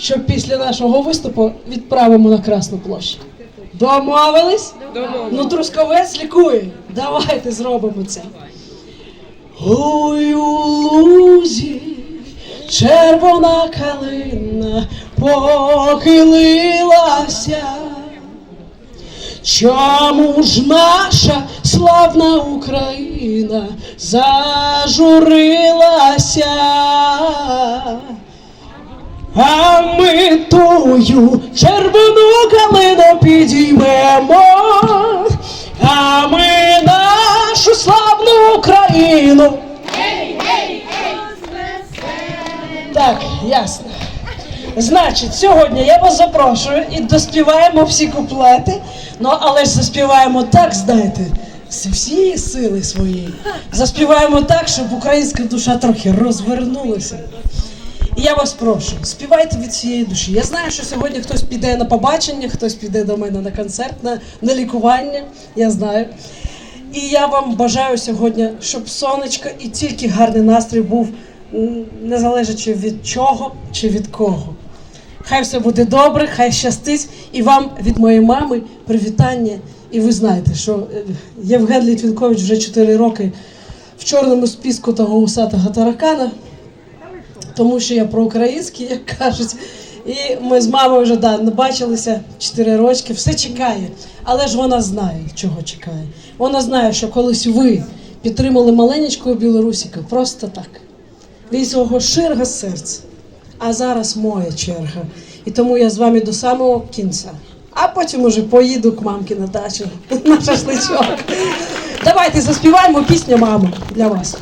що після нашого виступу відправимо на Красну площу. Домовились? Ну, трусковець лікує. Давайте зробимо це. Ой, у лузі червона калина похилилася. Чому ж наша славна Україна зажурилася? А ми тую червону калину підіймемо, а ми нашу славну Україну. Так, ясно. Значить, сьогодні я вас запрошую і доспіваємо всі куплети. Ну, але ж заспіваємо так, знаєте, з всієї сили своєї. Заспіваємо так, щоб українська душа трохи розвернулася. І я вас прошу, співайте від всієї душі. Я знаю, що сьогодні хтось піде на побачення, хтось піде до мене на концерт, на, на лікування. Я знаю. І я вам бажаю сьогодні, щоб сонечко і тільки гарний настрій був, не залежачи від чого чи від кого. Хай все буде добре, хай щастить. І вам від моєї мами привітання. І ви знаєте, що е, Євген Літвінкович вже 4 роки в чорному списку того усатого таракана тому що я проукраїнський, як кажуть. І ми з мамою вже да, бачилися 4 рочки, все чекає. Але ж вона знає, чого чекає. Вона знає, що колись ви підтримали маленького білорусіка просто так. Від свого широго серця. А зараз моя черга. І тому я з вами до самого кінця. А потім уже поїду к мамки на дачу на шашличок. Давайте заспіваємо пісню маму для вас.